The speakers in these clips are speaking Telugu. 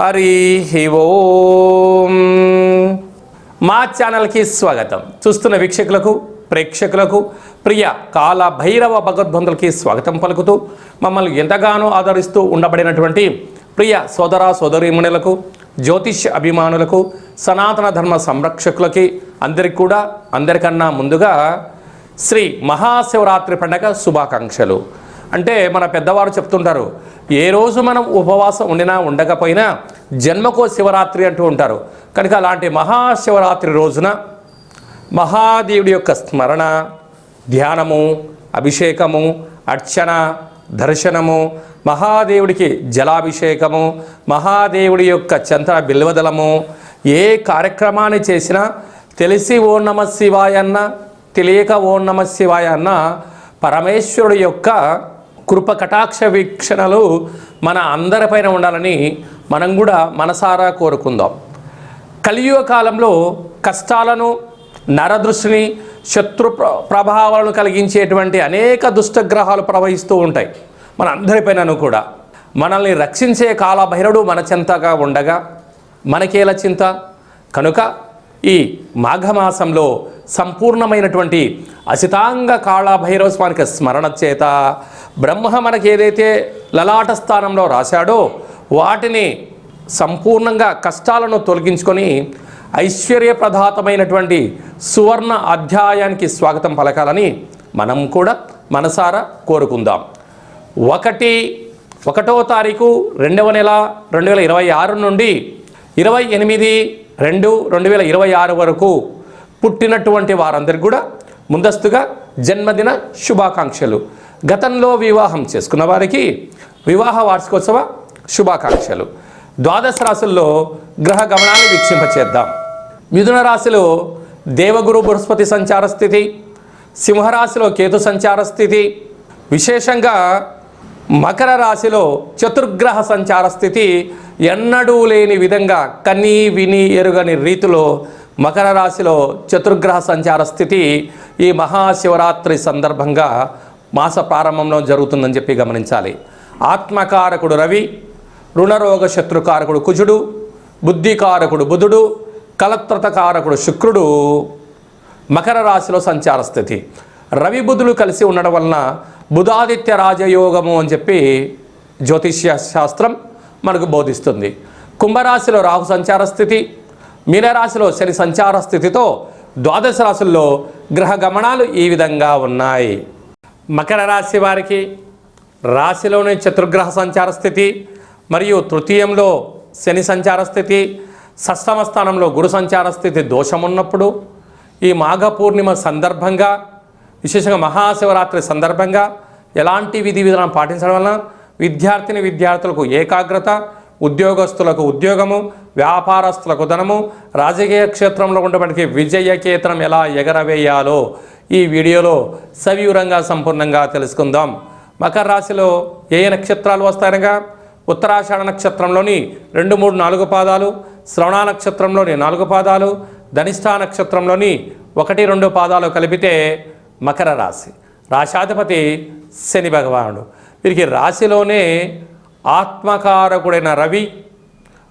హరి ఓం. మా ఛానల్కి స్వాగతం. చూస్తున్న వీక్షకులకు ప్రేక్షకులకు ప్రియ కాల భైరవ భగవద్బంధులకి స్వాగతం పలుకుతూ మమ్మల్ని ఎంతగానో ఆదరిస్తూ ఉండబడినటువంటి ప్రియ సోదర సోదరీమణులకు జ్యోతిష్ అభిమానులకు సనాతన ధర్మ సంరక్షకులకి అందరికి కూడా అందరికన్నా ముందుగా శ్రీ మహాశివరాత్రి పండగ శుభాకాంక్షలు. అంటే మన పెద్దవారు చెప్తుంటారు ఏ రోజు మనం ఉపవాసం ఉండినా ఉండకపోయినా జన్మకో శివరాత్రి అంటూ ఉంటారు. కనుక అలాంటి మహాశివరాత్రి రోజున మహాదేవుడి యొక్క స్మరణ ధ్యానము అభిషేకము అర్చన దర్శనము మహాదేవుడికి జలాభిషేకము మహాదేవుడి యొక్క చంద్ర బిల్వదలము ఏ కార్యక్రమాన్ని చేసినా తెలిసి ఓ నమ శివాయన్న తెలియక ఓ నమ శివాయన్న పరమేశ్వరుడు యొక్క కృప కటాక్ష వీక్షణలు మన అందరిపైన ఉండాలని మనం కూడా మనసారా కోరుకుందాం. కలియుగ కాలంలో కష్టాలను నరదృష్టిని శత్రు ప్ర ప్రభావాలను కలిగించేటువంటి అనేక దుష్టగ్రహాలు ప్రవహిస్తూ ఉంటాయి. మన అందరిపైనను కూడా. మనల్ని రక్షించే కాలభైరవుడు మన చింతగా ఉండగా మనకేలా చింత? కనుక ఈ మాఘమాసంలో సంపూర్ణమైనటువంటి అసితాంగ కాళభైరవ స్వామికి స్మరణ చేత బ్రహ్మ మనకి ఏదైతే లలాట స్థానంలో రాశాడో వాటిని సంపూర్ణంగా కష్టాలను తొలగించుకొని ఐశ్వర్యప్రదాతమైనటువంటి సువర్ణ అధ్యాయానికి స్వాగతం పలకాలని మనం కూడా మనసారా కోరుకుందాం. ఒకటి ఒకటో తారీఖు రెండవ నెల రెండు వేల ఇరవై ఆరు నుండి ఇరవై ఎనిమిది రెండు రెండు వేల ఇరవై ఆరు వరకు పుట్టినటువంటి వారందరికీ కూడా ముందస్తుగా జన్మదిన శుభాకాంక్షలు. గతంలో వివాహం చేసుకున్న వారికి వివాహ వార్షికోత్సవ శుభాకాంక్షలు. ద్వాదశ రాశుల్లో గ్రహ గమనాన్ని వీక్షింపచేద్దాం. మిథున రాశిలో దేవగురు బృహస్పతి సంచార స్థితి సింహరాశిలో కేతు సంచార స్థితి విశేషంగా మకర రాశిలో చతుర్గ్రహ సంచార స్థితి ఎన్నడూ లేని విధంగా కన్నీ విని ఎరుగని రీతిలో మకర రాశిలో చతుర్గ్రహ సంచార స్థితి ఈ మహాశివరాత్రి సందర్భంగా మాస ప్రారంభంలో జరుగుతుందని చెప్పి గమనించాలి. ఆత్మకారకుడు రవి రుణరోగ శత్రుకారకుడు కుజుడు బుద్ధికారకుడు బుధుడు కలత్రతకారకుడు శుక్రుడు మకర రాశిలో సంచార స్థితి. రవి బుధులు కలిసి ఉండడం వలన బుధాదిత్య రాజయోగము అని చెప్పి జ్యోతిష్య శాస్త్రం మనకు బోధిస్తుంది. కుంభరాశిలో రాహు సంచార స్థితి మీనరాశిలో శని సంచార స్థితితో ద్వాదశ రాశుల్లో గ్రహ గమనాలు ఈ విధంగా ఉన్నాయి. మకర రాశి వారికి రాశిలోని చతుర్గ్రహ సంచార స్థితి మరియు తృతీయంలో శని సంచార స్థితి షష్టమ స్థానంలో గురు సంచార స్థితి దోషమున్నప్పుడు ఈ మాఘ పూర్ణిమ సందర్భంగా విశేషంగా మహాశివరాత్రి సందర్భంగా ఎలాంటి విధి విధానం పాటించడం వలన విద్యార్థిని విద్యార్థులకు ఏకాగ్రత ఉద్యోగస్తులకు ఉద్యోగము వ్యాపారస్తులకు ధనము రాజకీయ క్షేత్రంలో ఉండబడికి విజయకేతనం ఎలా ఎగరవేయాలో ఈ వీడియోలో సవివరంగా సంపూర్ణంగా తెలుసుకుందాం. మకర రాశిలో ఏ నక్షత్రాలు వస్తాయనగా? ఉత్తరాషాఢ నక్షత్రంలోని రెండు మూడు నాలుగు పాదాలు శ్రవణ నక్షత్రంలోని నాలుగు పాదాలు ధనిష్ఠా నక్షత్రంలోని ఒకటి రెండు పాదాలు కలిపితే మకర రాశి. రాశాధిపతి శని భగవానుడు. వీరికి రాశిలోనే ఆత్మకారకుడైన రవి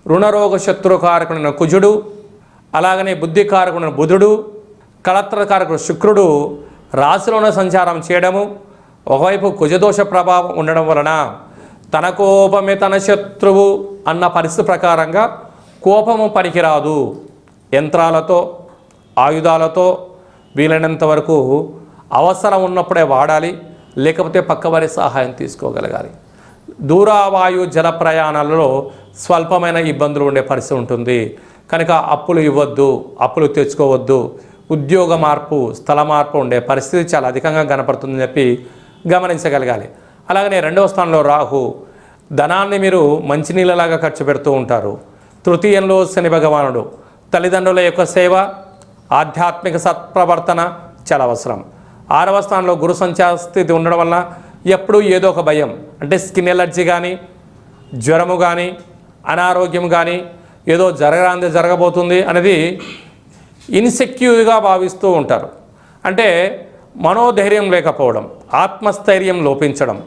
రుణరోగ శత్రుకారకుడైన కుజుడు అలాగనే బుద్ధికారకుడైన బుధుడు కళత్రకారకుడు శుక్రుడు రాశిలోన సంచారం చేయడము ఒకవైపు కుజదోష ప్రభావం ఉండడం వలన తన కోపమే తన శత్రువు అన్న పరిస్థితి ప్రకారంగా కోపము పనికిరాదు. యంత్రాలతో ఆయుధాలతో వీలైనంత వరకు అవసరం ఉన్నప్పుడే వాడాలి లేకపోతే పక్కవారి సహాయం తీసుకోగలగాలి. దూరావాయు జల ప్రయాణాలలో స్వల్పమైన ఇబ్బందులు ఉండే పరిస్థితి ఉంటుంది. కనుక అప్పులు ఇవ్వద్దు అప్పులు తెచ్చుకోవద్దు. ఉద్యోగ మార్పు స్థల మార్పు ఉండే పరిస్థితి చాలా అధికంగా కనపడుతుందని చెప్పి గమనించగలగాలి. అలాగనే రెండవ స్థానంలో రాహు ధనాన్ని మీరు మంచినీళ్ళలాగా ఖర్చు పెడుతూ ఉంటారు. తృతీయంలో శని భగవానుడు తల్లిదండ్రుల యొక్క సేవ ఆధ్యాత్మిక సత్ప్రవర్తన చాలా అవసరం. ఆరవ స్థానంలో గురు సంచార స్థితి ఉండడం వల్ల ఎప్పుడూ ఏదో ఒక భయం అంటే స్కిన్ ఎలర్జీ కానీ జ్వరము కానీ అనారోగ్యం కానీ ఏదో జరగరాంది జరగబోతుంది అనేది ఇన్సెక్యూర్గా భావిస్తూ ఉంటారు. అంటే మనోధైర్యం లేకపోవడం ఆత్మస్థైర్యం లోపించడం.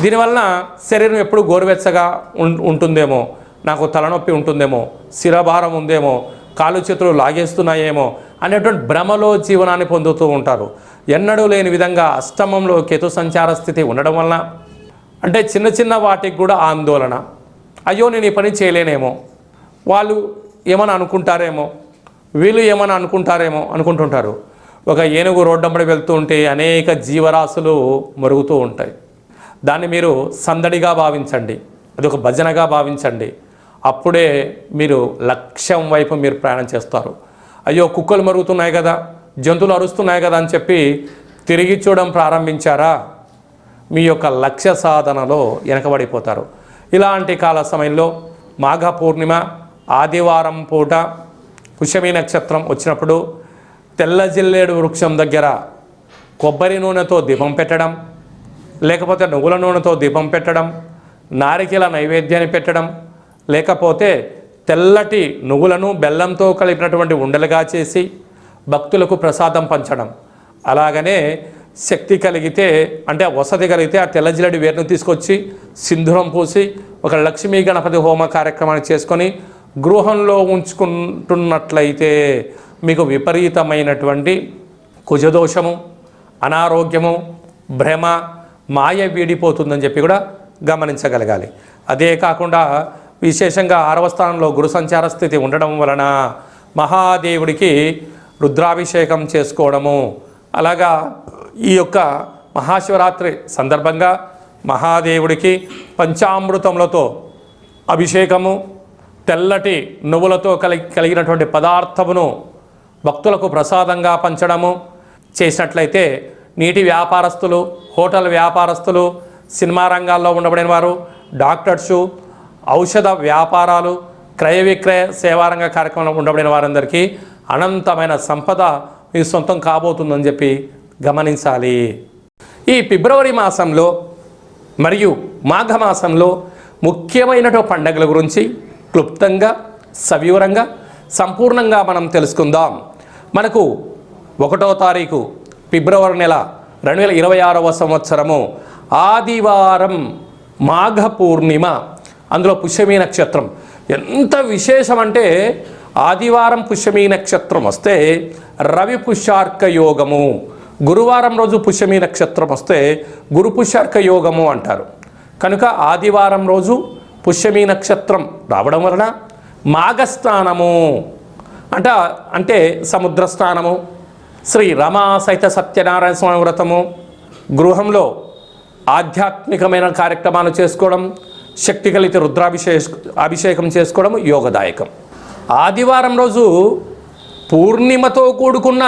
దీనివలన శరీరం ఎప్పుడు గోరువెచ్చగా ఉం- ఉంటుందేమో నాకు తలనొప్పి ఉంటుందేమో శిరభారం ఉందేమో కాలు చేతులు లాగేస్తున్నాయేమో అనేటువంటి భ్రమలో జీవనాన్ని పొందుతూ ఉంటారు. ఎన్నడూ లేని విధంగా అష్టమంలో కేతు సంచార స్థితి ఉండడం వలన అంటే చిన్న చిన్న వాటికి కూడా ఆందోళన. అయ్యో నేను ఈ పని చేయలేనేమో. వాళ్ళు ఏమని అనుకుంటారేమో? వీళ్ళు ఏమని అనుకుంటారేమో అనుకుంటుంటారు. ఒక ఏనుగు రోడ్డంబడి వెళ్తూ ఉంటే అనేక జీవరాశులు మరుగుతూ ఉంటాయి. దాన్ని మీరు సందడిగా భావించండి. అది ఒక భజనగా భావించండి. అప్పుడే మీరు లక్ష్యం వైపు మీరు ప్రయాణం చేస్తారు. అయ్యో కుక్కలు మరుగుతున్నాయి కదా జంతువులు అరుస్తున్నాయి కదా అని చెప్పి తిరిగి చూడడం ప్రారంభించారా? మీ యొక్క లక్ష్య సాధనలో వెనకబడిపోతారు. ఇలాంటి కాల సమయంలో మాఘ పూర్ణిమ ఆదివారం పూట పుష్యమి నక్షత్రం వచ్చినప్పుడు తెల్ల జిల్లేడు వృక్షం దగ్గర కొబ్బరి నూనెతో దీపం పెట్టడం లేకపోతే నువ్వుల నూనెతో దీపం పెట్టడం నారికెల నైవేద్యాన్ని పెట్టడం లేకపోతే తెల్లటి నువ్వులను బెల్లంతో కలిపినటువంటి ఉండలుగా చేసి భక్తులకు ప్రసాదం పంచడం. అలాగనే శక్తి కలిగితే అంటే వసతి కలిగితే ఆ తెల్లజిలడి వేరును తీసుకొచ్చి సింధూరం పూసి ఒక లక్ష్మీ గణపతి హోమ కార్యక్రమాన్ని చేసుకొని గృహంలో ఉంచుకుంటున్నట్లయితే మీకు విపరీతమైనటువంటి కుజదోషము అనారోగ్యము భ్రమ మాయ వీడిపోతుందని చెప్పి కూడా గమనించగలగాలి. అదే కాకుండా విశేషంగా ఆరవ స్థానంలో గురు సంచార స్థితి ఉండడం వలన మహాదేవుడికి రుద్రాభిషేకం చేసుకోవడము అలాగా ఈ యొక్క మహాశివరాత్రి సందర్భంగా మహాదేవుడికి పంచామృతములతో అభిషేకము తెల్లటి నువ్వులతో కలిగి కలిగినటువంటి పదార్థమును భక్తులకు ప్రసాదంగా పంచడము చేసినట్లయితే నీటి వ్యాపారస్తులు హోటల్ వ్యాపారస్తులు సినిమా రంగాల్లో ఉండబడిన వారు డాక్టర్సు ఔషధ వ్యాపారాలు క్రయ విక్రయ సేవారంగ కార్యక్రమంలో ఉండబడిన వారందరికీ అనంతమైన సంపద మీ సొంతం కాబోతుందని చెప్పి గమనించాలి. ఈ ఫిబ్రవరి మాసంలో మరియు మాఘ మాసంలో ముఖ్యమైనటువంటి పండుగల గురించి క్లుప్తంగా సవివరంగా సంపూర్ణంగా మనం తెలుసుకుందాం. మనకు ఒకటో తారీఖు ఫిబ్రవరి నెల రెండు వేల ఇరవై ఆరవ సంవత్సరము ఆదివారం మాఘ పూర్ణిమ అందులో పుష్యమీ నక్షత్రం. ఎంత విశేషం అంటే ఆదివారం పుష్యమీ నక్షత్రం వస్తే రవి పుష్యార్క యోగము. గురువారం రోజు పుష్యమీ నక్షత్రం వస్తే గురు పుష్యార్క యోగము అంటారు. కనుక ఆదివారం రోజు పుష్యమీ నక్షత్రం రావడం వలన మాఘస్నానము అంట అంటే సముద్ర స్నానము శ్రీ రమా సహిత సత్యనారాయణ స్వామి వ్రతము గృహంలో ఆధ్యాత్మికమైన కార్యక్రమాలు చేసుకోవడం శక్తి కలిగితే రుద్రాభిషేక అభిషేకం చేసుకోవడం యోగదాయకం. ఆదివారం రోజు పూర్ణిమతో కూడుకున్న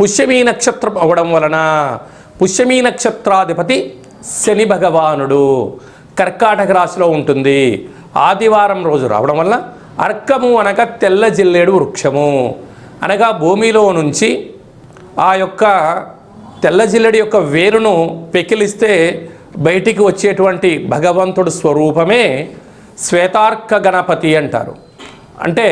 పుష్యమీ నక్షత్రం అవ్వడం వలన పుష్యమీ నక్షత్రాధిపతి శని భగవానుడు. కర్కాటక రాశిలో ఉంటుంది. ఆదివారం రోజు రావడం వల్ల అర్కము అనగా తెల్ల జిల్లేడు వృక్షము. అనగా భూమిలో నుంచి ఆ యొక్క తెల్ల జిల్లడి యొక్క వేరును పెకిలిస్తే బయటికి వచ్చేటువంటి భగవంతుడు స్వరూపమే శ్వేతార్క గణపతి అంటారు. అంటే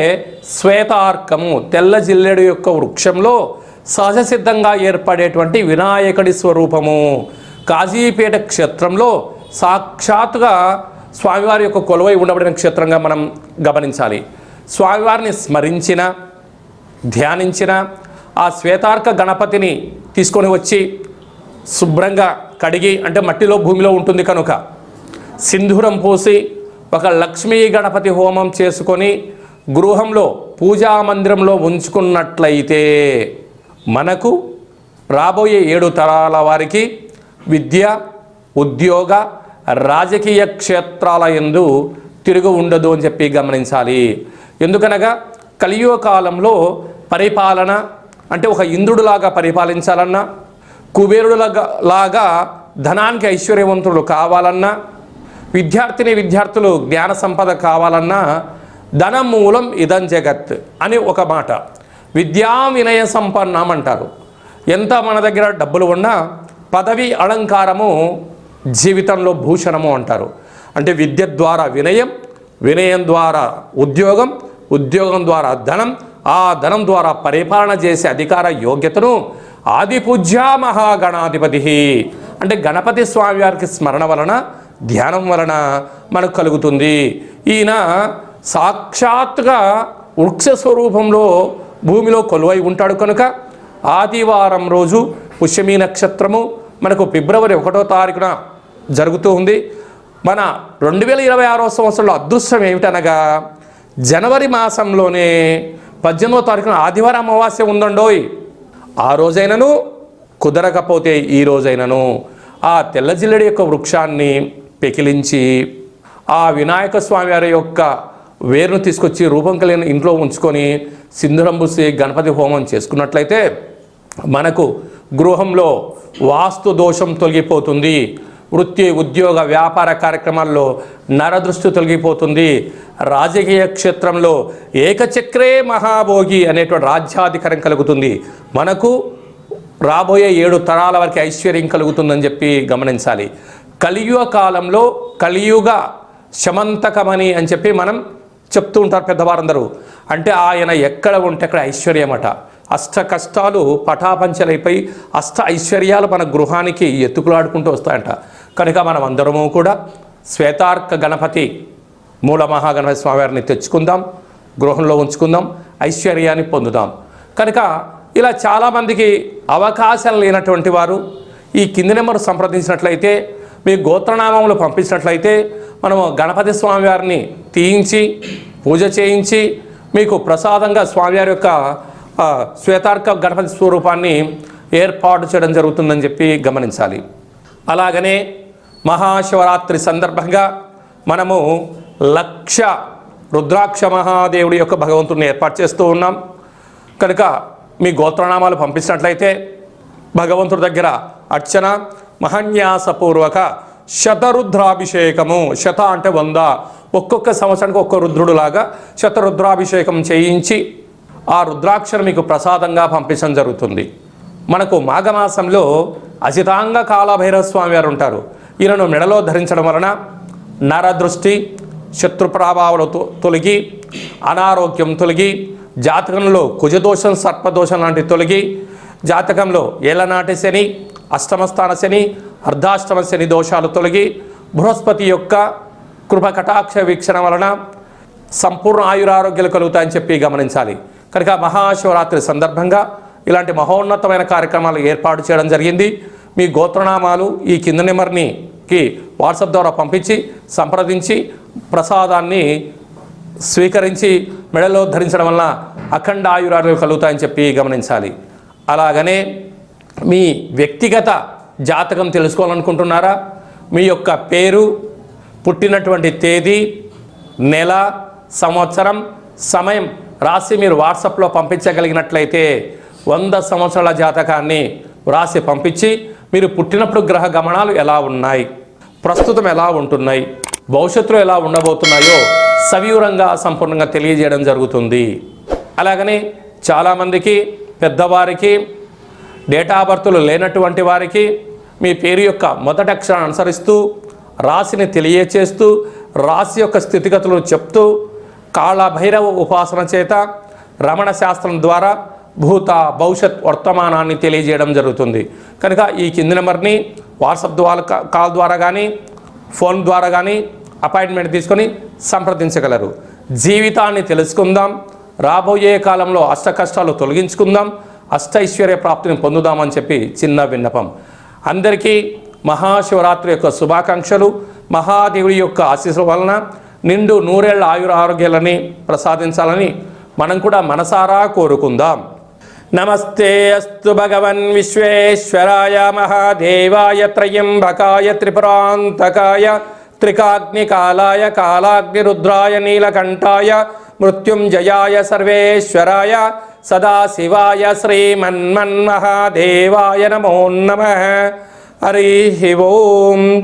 శ్వేతార్కము తెల్ల జిల్లెడు యొక్క వృక్షంలో సహజ సిద్ధంగా ఏర్పడేటువంటి వినాయకుడి స్వరూపము. కాజీపేట క్షేత్రంలో సాక్షాత్తుగా స్వామివారి యొక్క కొలువై ఉండబడిన క్షేత్రంగా మనం గమనించాలి. స్వామివారిని స్మరించిన ధ్యానించిన ఆ శ్వేతార్క గణపతిని తీసుకొని వచ్చి శుభ్రంగా కడిగి అంటే మట్టిలో భూమిలో ఉంటుంది కనుక సింధూరం పోసి ఒక లక్ష్మీ గణపతి హోమం చేసుకొని గృహంలో పూజా మందిరంలో ఉంచుకున్నట్లయితే మనకు రాబోయే ఏడు తరాల వారికి విద్య ఉద్యోగ రాజకీయ క్షేత్రాల ఎందు తిరుగు ఉండదు అని చెప్పి గమనించాలి. ఎందుకనగా కలియుగ కాలంలో పరిపాలన అంటే ఒక ఇంద్రుడిలాగా పరిపాలించాలన్నా కుబేరుడులాగా లాగా ధనానికి ఐశ్వర్యవంతులు కావాలన్నా విద్యార్థిని విద్యార్థులు జ్ఞాన సంపద కావాలన్నా ధనం మూలం ఇదం జగత్ అని ఒక మాట. విద్యా వినయ సంపన్నం అంటారు ఎంత మన దగ్గర డబ్బులు ఉన్నా పదవి అలంకారము జీవితంలో భూషణము అంటారు. అంటే విద్య ద్వారా వినయం వినయం ద్వారా ఉద్యోగం ఉద్యోగం ద్వారా ధనం ఆ ధనం ద్వారా పరిపాలన చేసే అధికార యోగ్యతను ఆదిపూజ్య మహాగణాధిపతి. అంటే గణపతి స్వామి వారికి స్మరణ వలన ధ్యానం వలన మనకు కలుగుతుంది. ఈయన సాక్షాత్తుగా వృక్ష స్వరూపంలో భూమిలో కొలువై ఉంటాడు కనుక ఆదివారం రోజు పుష్యమి నక్షత్రము మనకు ఫిబ్రవరి ఒకటో తారీఖున జరుగుతూ ఉంది. మన రెండు వేల ఇరవై ఆరో సంవత్సరంలో అదృష్టం ఏమిటనగా జనవరి మాసంలోనే పద్దెనిమిదో తారీఖున ఆదివారం అమావాస్య ఉందండోయ్. ఆ రోజైనను కుదరకపోతే ఈ రోజైనను ఆ తెల్ల జిల్లడి యొక్క వృక్షాన్ని పెకిలించి ఆ వినాయక స్వామి వారి యొక్క వేరును తీసుకొచ్చి రూపం కలిగిన ఇంట్లో ఉంచుకొని సింధురంబుసి గణపతి హోమం చేసుకున్నట్లయితే మనకు గృహంలో వాస్తు దోషం తొలగిపోతుంది. వృత్తి ఉద్యోగ వ్యాపార కార్యక్రమాల్లో నరదృష్టి తొలగిపోతుంది. రాజకీయ క్షేత్రంలో ఏకచక్రే మహాభోగి అనేటువంటి రాజ్యాధికారం కలుగుతుంది. మనకు రాబోయే ఏడు తరాల వరకు ఐశ్వర్యం కలుగుతుందని చెప్పి గమనించాలి. కలియుగ కాలంలో కలియుగ శమంతకమని అని చెప్పి మనం చెప్తూ ఉంటారు పెద్దవారందరూ. అంటే ఆయన ఎక్కడ ఉంటే అక్కడ ఐశ్వర్యమట. అష్ట కష్టాలు పటాపంచలైపోయి అష్ట ఐశ్వర్యాలు మన గృహానికి ఎత్తుకులాడుకుంటూ వస్తాయంట. కనుక మనం అందరము కూడా శ్వేతార్క గణపతి మూల మహాగణపతి స్వామివారిని తెచ్చుకుందాం గృహంలో ఉంచుకుందాం ఐశ్వర్యాన్ని పొందుదాం. కనుక ఇలా చాలామందికి అవకాశాలు లేనటువంటి వారు ఈ కింది నెంబర్ సంప్రదించినట్లయితే మీ గోత్రనామములు పంపించినట్లయితే మనము గణపతి స్వామివారిని తీయించి పూజ చేయించి మీకు ప్రసాదంగా స్వామివారి యొక్క శ్వేతార్క గణపతి స్వరూపాన్ని ఏర్పాటు చేయడం జరుగుతుందని చెప్పి గమనించాలి. అలాగనే మహాశివరాత్రి సందర్భంగా మనము లక్ష రుద్రాక్ష మహాదేవుడి యొక్క భగవంతుడిని ఏర్పాటు చేస్తూ ఉన్నాం. కనుక మీ గోత్రనామాలు పంపించినట్లయితే భగవంతుడి దగ్గర అర్చన మహన్యాసపూర్వక శతరుద్రాభిషేకము శత అంటే వంద ఒక్కొక్క సంవత్సరానికి ఒక్క రుద్రుడులాగా శతరుద్రాభిషేకం చేయించి ఆ రుద్రాక్షను మీకు ప్రసాదంగా పంపించడం జరుగుతుంది. మనకు మాఘమాసంలో అజితాంగ కాలభైరవ స్వామి వారు ఉంటారు. ఈయనను మెడలో ధరించడం వలన నరదృష్టి శత్రు ప్రభావాలు తొలగి అనారోగ్యం తొలగి జాతకంలో కుజదోషం సర్పదోషం లాంటి తొలగి జాతకంలో ఏళ్ళనాటి శని అష్టమస్థాన శని అర్ధాష్టమ శని దోషాలు తొలగి బృహస్పతి యొక్క కృప కటాక్ష వీక్షణ వలన సంపూర్ణ ఆయురారోగ్యాలు కలుగుతాయని చెప్పి గమనించాలి. కనుక మహాశివరాత్రి సందర్భంగా ఇలాంటి మహోన్నతమైన కార్యక్రమాలు ఏర్పాటు చేయడం జరిగింది. మీ గోత్రనామాలు ఈ కింద నెంబర్నికి వాట్సాప్ ద్వారా పంపించి సంప్రదించి ప్రసాదాన్ని స్వీకరించి మెడలో ధరించడం వలన అఖండ ఆయురాలు కలుగుతాయని చెప్పి గమనించాలి. అలాగనే మీ వ్యక్తిగత జాతకం తెలుసుకోవాలనుకుంటున్నారా? మీ యొక్క పేరు పుట్టినటువంటి తేదీ నెల సంవత్సరం సమయం రాసి మీరు వాట్సాప్లో పంపించగలిగినట్లయితే వంద సంవత్సరాల జాతకాన్ని వ్రాసి పంపించి మీరు పుట్టినప్పుడు గ్రహ గమనాలు ఎలా ఉన్నాయి? ప్రస్తుతం ఎలా ఉంటున్నాయి? భవిష్యత్తులో ఎలా ఉండబోతున్నాయో సవివరంగా సంపూర్ణంగా తెలియజేయడం జరుగుతుంది. అలాగనే చాలామందికి పెద్దవారికి డేటా బర్తులు లేనటువంటి వారికి మీ పేరు యొక్క మొదటి అక్షరాన్ని అనుసరిస్తూ రాశిని తెలియచేస్తూ రాశి యొక్క స్థితిగతులను చెప్తూ కాళభైరవ ఉపాసన చేత రమణ శాస్త్రం ద్వారా భూత భవిష్యత్ వర్తమానాన్ని తెలియజేయడం జరుగుతుంది. కనుక ఈ కింది నెంబర్ని వాట్సాప్ ద్వారా కాల్ ద్వారా కానీ ఫోన్ ద్వారా కానీ అపాయింట్మెంట్ తీసుకొని సంప్రదించగలరు. జీవితాన్ని తెలుసుకుందాం. రాబోయే కాలంలో అష్ట కష్టాలు తొలగించుకుందాం. అష్ట ఐశ్వర్య ప్రాప్తిని పొందుదామని చెప్పి చిన్న విన్నపం. అందరికీ మహాశివరాత్రి యొక్క శుభాకాంక్షలు. మహాదేవుడి యొక్క ఆశీస్సుల వలన నిండు నూరేళ్ళ ఆయుర ఆరోగ్యాలని ప్రసాదించాలని మనం కూడా మనసారా కోరుకుందాం. నమస్తే అస్తు భగవన్ విశ్వేశ్వరాయ మహాదేవాయ త్రయంబకాయ త్రిపురాంతకాయ త్రికాగ్నికాలాయ కాలాగ్నిరుద్రాయ నీలకంఠాయ మృత్యుంజయాయ సర్వేశ్వరాయ సదాశివాయ శ్రీమన్మన్మహాదేవాయ నమో నమ. హరి ఓం.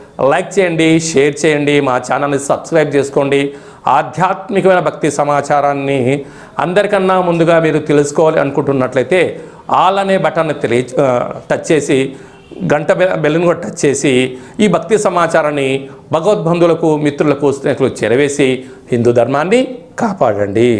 లైక్ చేయండి షేర్ చేయండి మా ఛానల్ని సబ్స్క్రైబ్ చేసుకోండి. ఆధ్యాత్మికమైన భక్తి సమాచారాన్ని అందరికన్నా ముందుగా మీరు తెలుసుకోవాలి అనుకుంటున్నట్లయితే ఆల్ అనే బటన్ని తెలియ టచ్ చేసి గంట బెల్లను కూడా టచ్ చేసి ఈ భక్తి సమాచారాన్ని భగవద్బంధువులకు మిత్రులకు స్నేహితులకు చేరవేసి హిందూ ధర్మాన్ని కాపాడండి.